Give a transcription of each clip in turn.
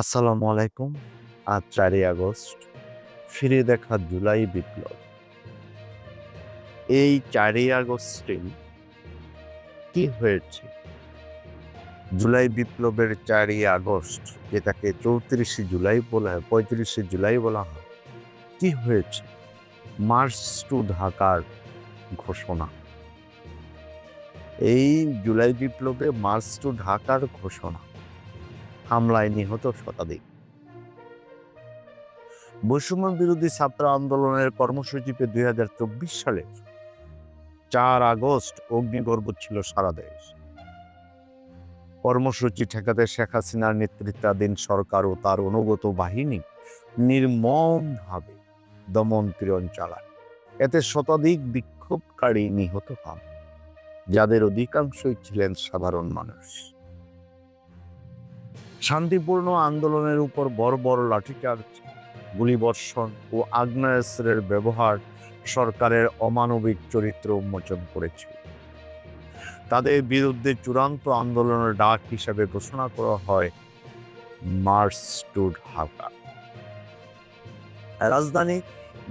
আসসালামু আলাইকুম, আজ চারই আগস্ট, ফিরে দেখা জুলাই বিপ্লব। এই চারই আগস্টে কি হয়েছে? জুলাই বিপ্লবের চারই আগস্ট, যেটাকে চৌত্রিশে জুলাই বলা হয়, পঁয়ত্রিশে জুলাই বলা হয়, কি হয়েছে? মার্চ টু ঢাকার ঘোষণা। এই জুলাই বিপ্লবে মার্চ টু ঢাকার ঘোষণা। হামলায় নিহত শতাধিক। বৈষম্য বিরোধী ছাত্র আন্দোলনের কর্মসূচিতে দুই হাজার চব্বিশ সালে চার আগস্ট অগ্নিগর্ভ ছিল সারা দেশ। কর্মসূচি ঠেকাতে শেখ হাসিনার নেতৃত্বাধীন সরকার ও তার অনুগত বাহিনী নির্মমভাবে দমন পীড়ন চালায়। এতে শতাধিক বিক্ষোভকারী নিহত হন, যাদের অধিকাংশই ছিলেন সাধারণ মানুষ। শান্তিপূর্ণ আন্দোলনের উপর বড় বড় লাঠিচার্জ গুলিবর্ষণ ও আগ্নেয়াস্ত্রের ব্যবহার সরকারের অমানবিক চরিত্র উন্মোচন করেছে। তাদের বিরুদ্ধে চূড়ান্ত আন্দোলনের ডাক হিসাবে ঘোষণা করা হয় মার্চ টু ঢাকা। রাজধানী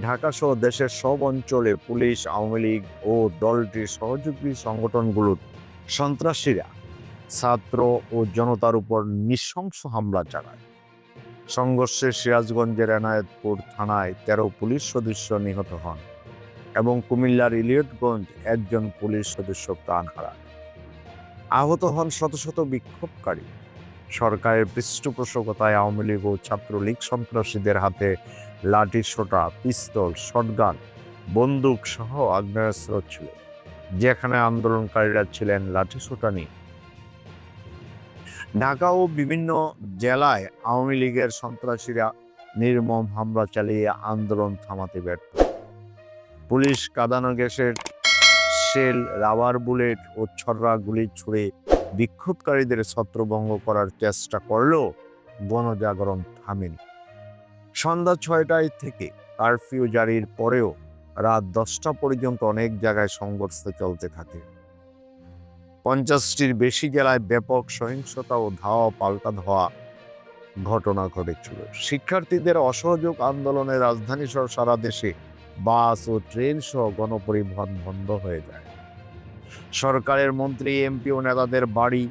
ঢাকা সহ দেশের সব অঞ্চলে পুলিশ, আওয়ামী লীগ ও দলটির সহযোগী সংগঠনগুলোর সন্ত্রাসীরা ছাত্র ও জনতার উপর নৃশংস হামলা চালায় সংঘর্ষে সিরাজগঞ্জের এনায়েতপুর থানায় তেরো পুলিশ সদস্য নিহত হন এবং কুমিল্লার ইলিয়টগঞ্জ একজন পুলিশ সদস্য প্রাণ হারান। আহত হন শত শত বিক্ষোভকারী। সরকারের পৃষ্ঠপোষকতায় আওয়ামী লীগ ও ছাত্রলীগ সন্ত্রাসীদের হাতে লাঠি সোটা পিস্তল, শটগান, বন্দুক সহ আগ্নেয়াস্ত্র ছিল। যেখানে আন্দোলনকারীরা ছিলেন লাঠি সোটা নিয়ে। ঢাকা ও বিভিন্ন জেলায় আওয়ামী লীগের সন্ত্রাসীরা নির্মম হামলা চালিয়ে আন্দোলন থামাতে ব্যর্থ। পুলিশ কাদানো গ্যাসের শেল, রাবার বুলেট ও ছড়রা গুলি ছুড়ে বিক্ষোভকারীদের ছত্রভঙ্গ করার চেষ্টা করলেও গণজাগরণ থামেনি। সন্ধ্যা ছয়টায় থেকে কারফিউ জারির পরেও রাত দশটা পর্যন্ত অনেক জায়গায় সংঘর্ষ চলতে থাকে। পঞ্চাশটির বেশি জেলায় ব্যাপক সহিংসতা ও ধাওয়া পাল্টা ধাওয়া ঘটনা ঘটেছিল। শিক্ষার্থীদের অসহযোগ আন্দোলনে রাজধানী সহ সারা দেশে বাস ও ট্রেন সহ গণপরিবহন বন্ধ হয়ে যায়। সরকারের মন্ত্রী, এমপি ও নেতাদের বাড়ি,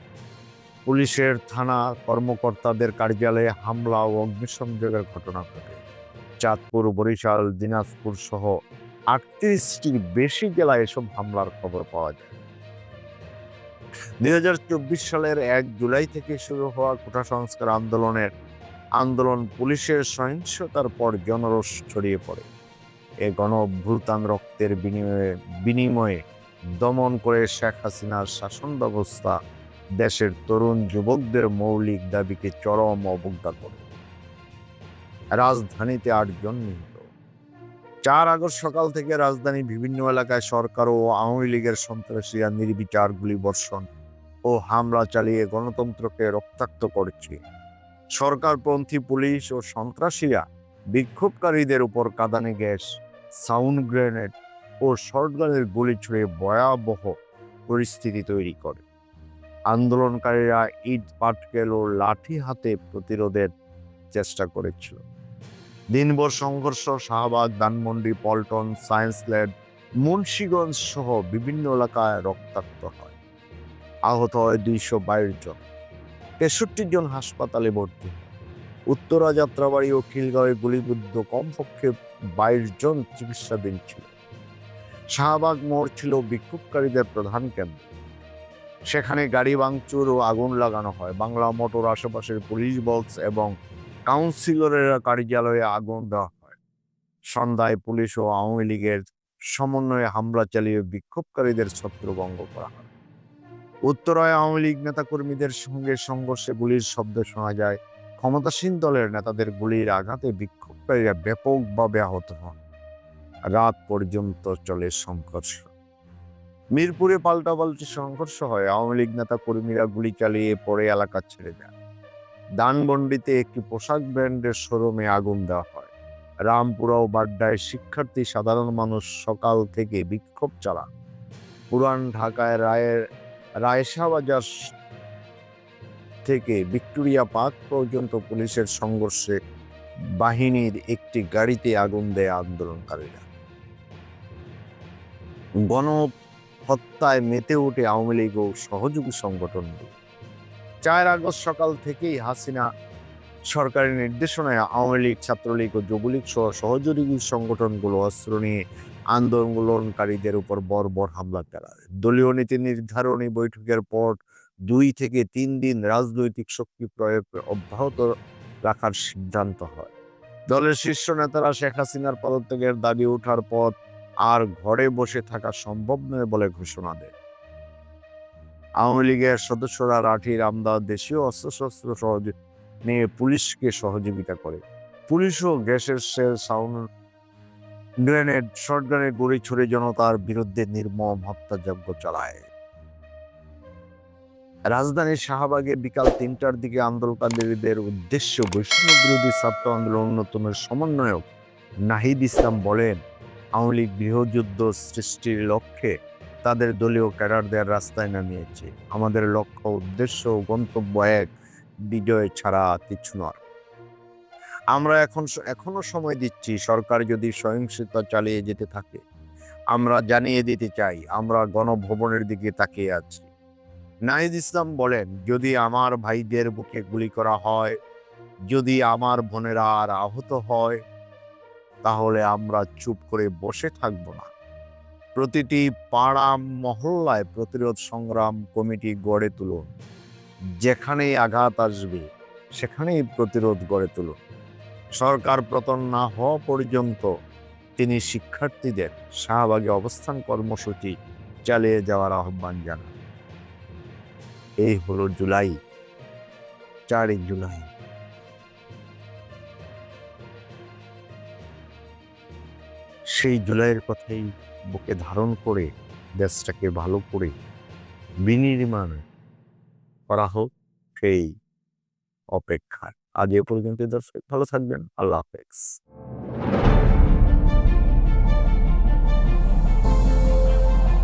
পুলিশের থানা কর্মকর্তাদের কার্যালয়ে হামলা ও অগ্নিসংযোগের ঘটনা ঘটে। চাঁদপুর, বরিশাল, দিনাজপুর সহ আটত্রিশটির বেশি জেলায় এসব হামলার খবর পাওয়া যায়। দুই হাজার চব্বিশ সালের এক জুলাই থেকে শুরু হওয়া কোটা সংস্কার আন্দোলনের আন্দোলন পুলিশের সহিংসতার পর জনরোষ ছড়িয়ে পড়ে। এ গণ অভ্যুত্থান রক্তের বিনিময়ে বিনিময়ে দমন করে শেখ হাসিনার শাসন ব্যবস্থা দেশের তরুণ যুবকদের মৌলিক দাবিকে চরম অবজ্ঞা করে। রাজধানীতে আটজন নিহত। চার আগস্ট সকাল থেকে রাজধানী বিভিন্ন এলাকায় সরকার ও আওয়ামী লীগের সন্ত্রাসীরা নির্বিচার গুলি বর্ষণ ও হামলা চালিয়ে গণতন্ত্রকে রক্তাক্ত করেছে। সরকারপন্থী পুলিশ ও সন্ত্রাসীরা বিক্ষোভকারীদের উপর কাঁদানে গ্যাস, সাউন্ড গ্রেনেড ও শর্টগানের গুলি ছুড়ে ভয়াবহ পরিস্থিতি তৈরি করে। আন্দোলনকারীরা ইট পাটকেল ও লাঠি হাতে প্রতিরোধের চেষ্টা করেছিল। দিনভর সংঘর্ষ, শাহবাগ, ধানমন্ডি, পল্টন সায়েন্স ল্যাব মুন্সীগঞ্জ সহ বিভিন্ন এলাকায় রক্তাক্ত হয়। আহত হয় দুইশো বাইশ জন। তেষট্টি জন হাসপাতালে ভর্তি উত্তরা যাত্রাবাড়ি ও খিলগাঁওয়ে গুলিবিদ্ধ কমপক্ষে বাইশ জন চিকিৎসাধীন ছিল। শাহবাগ মোড় ছিল বিক্ষোভকারীদের প্রধান কেন্দ্র। সেখানে গাড়ি ভাঙচুর ও আগুন লাগানো হয়। বাংলা মোটর আশেপাশের পুলিশ বক্স এবং কাউন্সিলরের কার্যালয়ে আগুন দেওয়া হয়। সন্ধ্যায় পুলিশ ও আওয়ামী লীগের সমন্বয়ে হামলা চালিয়ে বিক্ষোভকারীদের ছত্রভঙ্গ করা হয়। উত্তরায় আওয়ামী লীগ নেতাকর্মীদের সঙ্গে সংঘর্ষে গুলির শব্দ শোনা যায়। ক্ষমতাসীন দলের নেতাদের গুলির আঘাতে বিক্ষোভকারীরা ব্যাপকভাবে আহত হন। রাত পর্যন্ত চলে সংঘর্ষ। মিরপুরে পাল্টাপাল্টি সংঘর্ষ হয়। আওয়ামী লীগ নেতা কর্মীরা গুলি চালিয়ে পরে এলাকা ছেড়ে দেন। দানবন্ডিতে একটি পোশাক ব্র্যান্ডের শোরুমে আগুন দেওয়া হয়। রামপুরা ও বাড্ডায় শিক্ষার্থী, সাধারণ মানুষ সকাল থেকে বিক্ষোভ চালান। পুরান ঢাকায় রায়ের রায়শাহ বাজার থেকে ভিক্টোরিয়া পার্ক পর্যন্ত পুলিশের সংঘর্ষে বাহিনীর একটি গাড়িতে আগুন দেয় আন্দোলনকারীরা। গণ হত্যায় মেতে ওঠে আওয়ামী লীগ ও সহযোগী সংগঠনগুলো। চার আগস্ট সকাল থেকেই হাসিনা সরকারের নির্দেশনায় আওয়ামী লীগ, ছাত্রলীগ ও যুবলীগ সহ সহযোগী সংগঠনগুলো, অস্ত্র নিয়ে আন্দোলনকারীদের উপর বর্বর হামলা চালায়। দলীয় নীতি নির্ধারণী বৈঠকের পর দুই থেকে তিন দিন রাজনৈতিক শক্তি প্রয়োগ অব্যাহত রাখার সিদ্ধান্ত হয়। দলের শীর্ষ নেতারা শেখ হাসিনার পদত্যাগের দাবি ওঠার পর আর ঘরে বসে থাকা সম্ভব নয় বলে ঘোষণা দেয়। আওয়ামী লীগের সদস্যরা লাঠির আমদাদ দেশীয় অস্ত্রশস্ত্র সহযোগ নিয়ে পুলিশকে সহযোগিতা করে। পুলিশও গ্যাসের সেল, সাউন্ড গ্রেনেড শটগানের গুলি ছুড়ে জনতার বিরুদ্ধে নির্মম হত্যাযজ্ঞ চালায়। রাজধানীর শাহবাগে বিকাল তিনটার দিকে আন্দোলনকারীদের উদ্দেশ্য বৈষম্য বিরোধী ছাত্র আন্দোলন অন্যতমের সমন্বয়ক নাহিদ ইসলাম বলেন, আওয়ামী লীগ গৃহযুদ্ধ সৃষ্টির লক্ষ্যে তাদের দলীয় ক্যাডারদের রাস্তায় নামিয়েছে। আমাদের লক্ষ্য, উদ্দেশ্য গন্তব্য এক, বিজয় ছাড়া কিছু নয়। আমরা এখন এখনও সময় দিচ্ছি সরকার যদি সহিংসতা চালিয়ে যেতে থাকে। আমরা জানিয়ে দিতে চাই, আমরা গণভবনের দিকে তাকিয়ে আছি। নাহিদ ইসলাম বলেন, যদি আমার ভাইদের বুকে গুলি করা হয়, যদি আমার বোনেরা আর আহত হয়, তাহলে আমরা চুপ করে বসে থাকব না। প্রতিটি পাড়া, মহল্লায় প্রতিরোধ সংগ্রাম কমিটি গড়ে তুলুন। যেখানেই আঘাত আসবে, সেখানেই প্রতিরোধ গড়ে তুলুন। সরকার পতন না হওয়া পর্যন্ত তিনি শিক্ষার্থীদের শাহবাগে অবস্থান কর্মসূচি চালিয়ে যাওয়ার আহ্বান জানান। এই হলো জুলাই, চারই জুলাই। সেই জুলাইয়ের কথাই বুকে ধারণ করে দেশটাকে ভালো করে বিনির্মাণ করা হোক সেই অপেক্ষার। আজ এ পর্যন্ত দর্শক, ভালো থাকবেন। আল্লাহ হাফেজ।